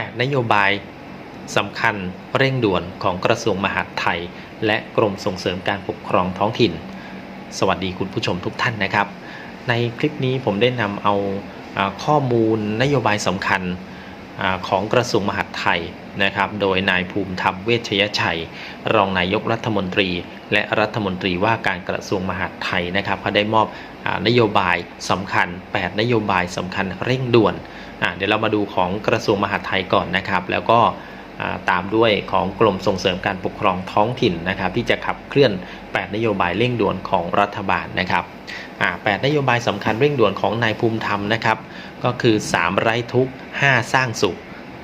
8 นโยบายสำคัญเร่งด่วนของกระทรวงมหาดไทย และกรมส่งเสริมการปกครองท้องถิ่น สวัสดีคุณผู้ชมทุกท่านนะครับ ในคลิปนี้ผมได้นำเอาข้อมูลนโยบายสำคัญ ของกระทรวงมหาดไทยนะครับ โดยนายภูมิธรรมเวชยชัย รองนายกรัฐมนตรี และรัฐมนตรีว่าการกระทรวงมหาดไทยนะครับเขาได้มอบอนโยบายสำคัญ 8 นโยบายสำคัญเร่งด่วน เดี๋ยวเรามาดูของกระทรวงมหาดไทยก่อนนะครับ แล้วก็ ตามด้วยของกรมส่งเสริมการปกครองท้องถิ่นนะครับ ที่จะขับเคลื่อน 8 นโยบายเร่งด่วนของรัฐบาลนะครับ8 นโยบายสำคัญเร่งด่วนของนายภูมิธรรมนะครับ ก็คือ 3 ไร้ทุกข์5สร้างสุข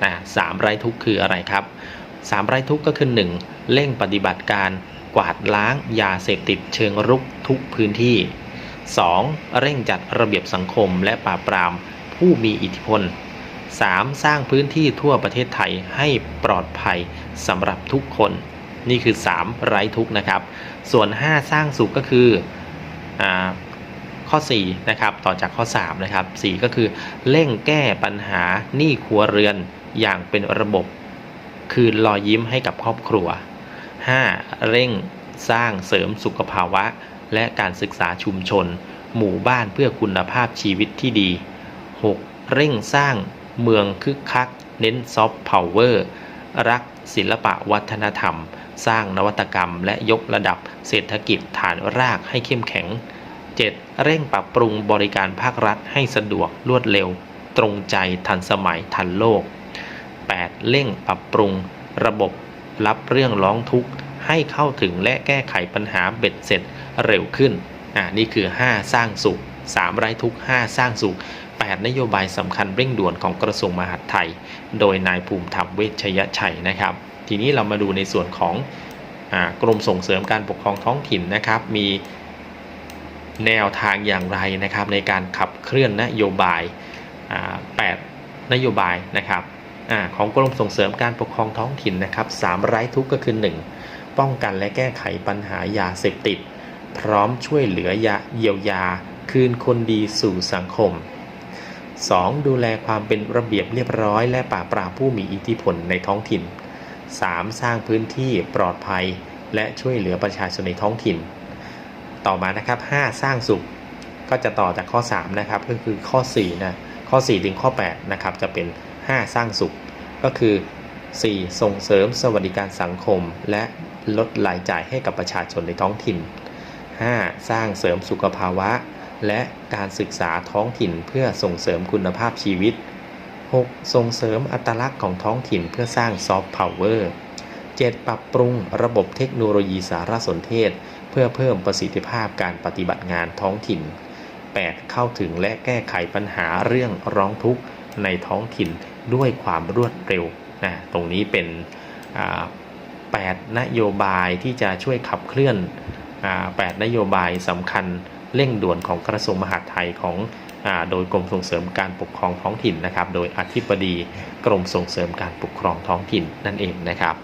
นะสามไร้ทุกข์คืออะไรครับ 3 ไร้ทุกข์ก็คือ 1. เร่งปฏิบัติการกวาดล้างยาเสพติดเชิงรุกทุกพื้นที่ 2. เร่งจัดระเบียบสังคมและปราบปรามผู้มีอิทธิพล 3. สร้างพื้นที่ทั่วประเทศไทยให้ปลอดภัยสำหรับทุกคน นี่คือ 3 ไร้ทุกนะครับ ส่วน 5 สร้างสุขก็คืออข้อ4นะครับต่อจากข้อ3นะครับ4ก็คือเร่งแก้ปัญหาหนี้ครัวเรือนอย่างเป็นระบบ คืนรอยยิ้มให้กับครอบครัว 5. เร่งสร้างเสริมสุขภาวะ และการศึกษาชุมชน หมู่บ้านเพื่อคุณภาพชีวิตที่ดี 6. เร่งสร้าง เมืองคึกคัก เน้นซอฟต์พาวเวอร์ รักศิลปะวัฒนธรรม สร้างนวัตกรรม และยกระดับเศรษฐกิจฐานรากให้เข้มแข็ง 7. เร่งปรับปรุงบริการภาครัฐให้สะดวกรวดเร็ว ตรงใจทันสมัยทันโลก 8. เร่งปรับปรุง ระบบรับเรื่องร้องทุกข์ให้เข้าถึงและแก้ไขปัญหาเบ็ดเสร็จเร็วขึ้นอ่านี่คือ 5 สร้างสุข 3 ไร้ทุกข์ 5 สร้างสุข 8 นโยบายสำคัญเร่งด่วนของกระทรวงมหาดไทย โดยนายภูมิธรรมเวชยชัยนะครับ ทีนี้เรามาดูในส่วนของอกรมส่งเสริมการปกครองท้องถิ่นนะครับ มีแนวทางอย่างไรนะครับ ในการขับเคลื่อนนโยบาย 8 นโยบายนะครับอของกรมส่งเสริมการปกครองท้องถิ่นนะครับสามไร้ทุกข์ก็คือ 1. ป้องกันและแก้ไขปัญหายาเสพติด พร้อมช่วยเหลือยาเยียวยา คืนคนดีสู่สังคม 2. ดูแลความเป็นระเบียบเรียบร้อย และปราบปรามผู้มีอิทธิพลในท้องถิ่น 3. สร้างพื้นที่ปลอดภัย และช่วยเหลือประชาชนในท้องถิ่น ต่อมานะครับ 5. สร้างสุข ก็จะต่อจากข้อ 3 นะครับ ก็คือข้อ4นะข้อ 4 ถึงข้อ 8 นะครับ จะเป็น 5 สร้างสุข ก็คือ 4. ส่งเสริมสวัสดิการสังคม และลดรายจ่ายให้กับประชาชนในท้องถิ่น 5. สร้างเสริมสุขภาวะ และการศึกษาท้องถิ่นเพื่อส่งเสริมคุณภาพชีวิต 6. ส่งเสริมอัตลักษณ์ของท้องถิ่นเพื่อสร้างซอฟต์พาวเวอร์ 7. ปรับปรุงระบบเทคโนโลยีสารสนเทศ เพื่อเพิ่มประสิทธิภาพการปฏิบัติงานท้องถิ่น 8. เข้าถึงและแก้ไขปัญหาเรื่องร้องทุกข์ในท้องถิ่นด้วยความรวดเร็วนะตรงนี้เป็น 8 นโยบายที่จะช่วยขับเคลื่อนอ8นโยบายสำคัญ เร่งด่วนของกระทรวงมหาดไทยของอโดยกรมส่งเสริมการปกครองท้องถิ่นนะครับ โดยอธิบดีกรมส่งเสริมการปกครองท้องถิ่นนั่นเองนะครับ